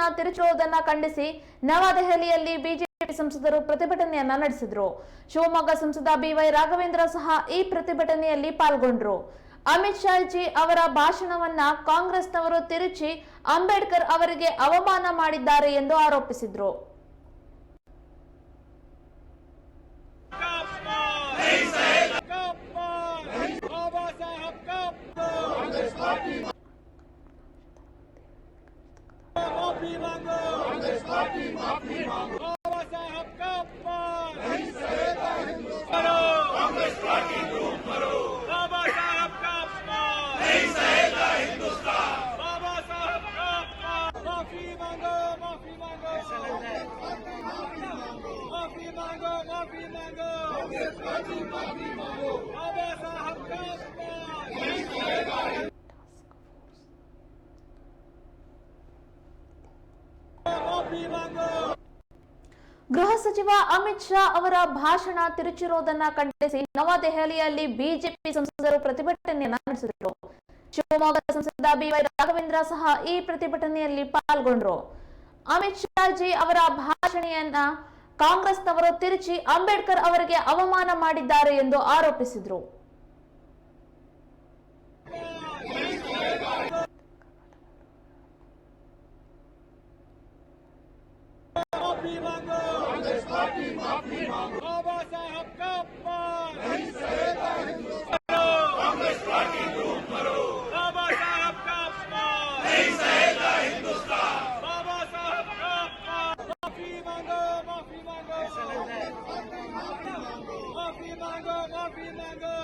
ಭಾಷಣ ತಿರುಚುವುದನ್ನ ಖಂಡಿಸಿ ನವದೆಹಲಿಯಲ್ಲಿ ಬಿಜೆಪಿ ಸಂಸದರು ಪ್ರತಿಭಟನೆಯನ್ನ ನಡೆಸಿದ್ರು. ಶಿವಮೊಗ್ಗ ಸಂಸದ ಬಿವೈ ರಾಘವೇಂದ್ರ ಸಹ ಈ ಪ್ರತಿಭಟನೆಯಲ್ಲಿ ಪಾಲ್ಗೊಂಡ್ರು. ಅಮಿತ್ ಶಾ ಜಿ ಅವರ ಭಾಷಣವನ್ನ ಕಾಂಗ್ರೆಸ್ನವರು ತಿರುಚಿ ಅಂಬೇಡ್ಕರ್ ಅವರಿಗೆ ಅವಮಾನ ಮಾಡಿದ್ದಾರೆ ಎಂದು ಆರೋಪಿಸಿದ್ರು. बाबा साहब का अपमान नहीं सहेगा हिंदुस्तान कांग्रेस पार्टी डूब मरो बाबा साहब का अपमान नहीं सहेगा हिंदुस्तान बाबा साहब का अपमान माफ़ी मांगो माफ़ी मांगो माफ़ी मांगो माफ़ी मांगो कांग्रेस पार्टी माफ़ी मांगो बाबा साहब का ಗೃಹ ಸಚಿವ ಅಮಿತ್ ಶಾ ಅವರ ಭಾಷಣ ತಿರುಚಿರುವುದನ್ನ ಖಂಡಿಸಿ ನವದೆಹಲಿಯಲ್ಲಿ ಬಿಜೆಪಿ ಸಂಸದರು ಪ್ರತಿಭಟನೆಯನ್ನ ನಡೆಸಿದರು. ಶಿವಮೊಗ್ಗ ಸಂಸದ ಬಿವೈ ರಾಘವೇಂದ್ರ ಸಹ ಈ ಪ್ರತಿಭಟನೆಯಲ್ಲಿ ಪಾಲ್ಗೊಂಡರು. ಅಮಿತ್ ಶಾಜಿ ಅವರ ಭಾಷಣೆಯನ್ನ ಕಾಂಗ್ರೆಸ್ನವರು ತಿರುಚಿ ಅಂಬೇಡ್ಕರ್ ಅವರಿಗೆ ಅವಮಾನ ಮಾಡಿದ್ದಾರೆ ಎಂದು ಆರೋಪಿಸಿದ್ರು. माफी मांगो कांग्रेस पार्टी माफी मांगो बाबा साहब का कांग्रेस पार्टी करो बाबा साहब का हिंदुस्तान बाबा साहब का माफी मांगो माफी मांगो माफी मांगो माफी मांगो